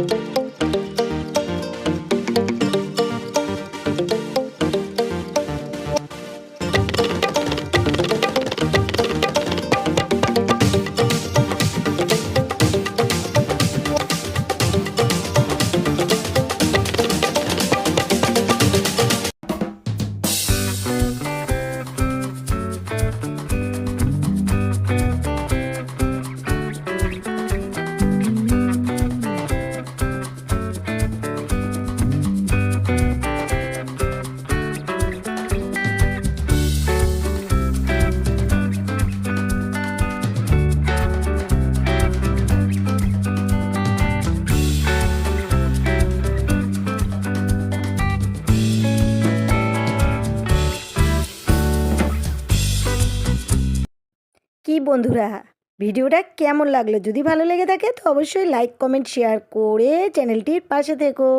Thank you. কি বন্ধুরা? ভিডিওটা কেমন লাগল? যদি ভালো লেগে থাকে তো অবশ্যই লাইক কমেন্ট শেয়ার করে চ্যানেলটির পাশে থেকো।